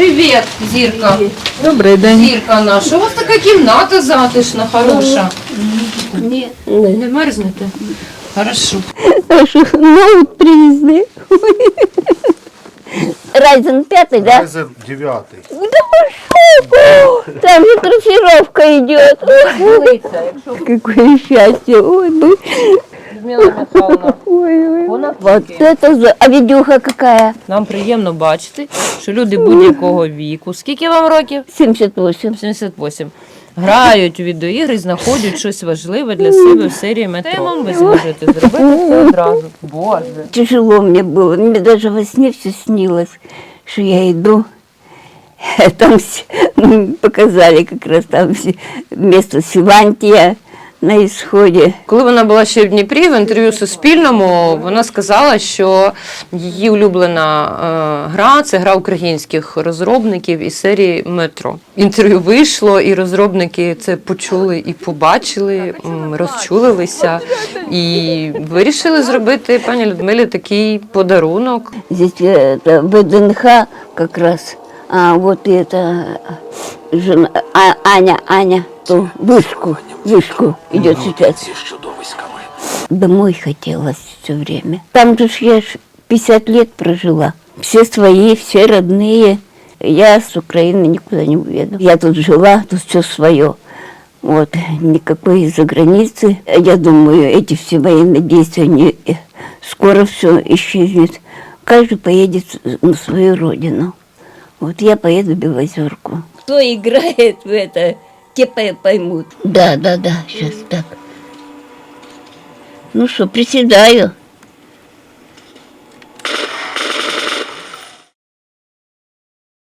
Привіт, зірка. Добрий день. Зірка наша. У вас така кімната затишна, хороша. Ні. Не мерзнете? Хорошо. Ноут привезли. Райзен пятый, да? Райзен 9. Там же трассировка идет. Какое счастье. Ой, ну. Людмила Михайловна, Ой, ой. вона Вот это за... А видюха какая? Нам приємно бачити, що люди будь-якого віку. Скільки вам років? 78. 78. Грають у відеоігри, знаходять щось важливе для себе в серії метро. Ви зможете зробити це одразу. Боже. Тяжело мне было. Мне даже во сне все снилось, что я иду. Там с- м, показали как раз там с- место Силантия на исходе. Коли вона була ще в Дніпрі в інтерв'ю Суспільному, вона сказала, що її улюблена е, гра це гра українських розробників із серії Метро. Інтерв'ю вийшло, і розробники це почули і побачили, м, розчулилися і вирішили зробити пані Людмилі такий подарунок. Здесь э, это ВДНХ как раз. А вот и это э, жена, А- Аня, Аня, то вышку, вышку идет сейчас. Домой хотелось все время. Там же ж я ж 50 лет прожила. Все свои, все родные. Я с Украины никуда не уеду. Я тут жила, тут все свое. Вот, никакой из-за границы. Я думаю, эти все военные действия, не, э, скоро все исчезнет. Каждый поедет на свою родину. Вот я поеду в Белозерку. Кто играет в это, те по- поймут. Да, да, да, сейчас так. Ну что, приседаю.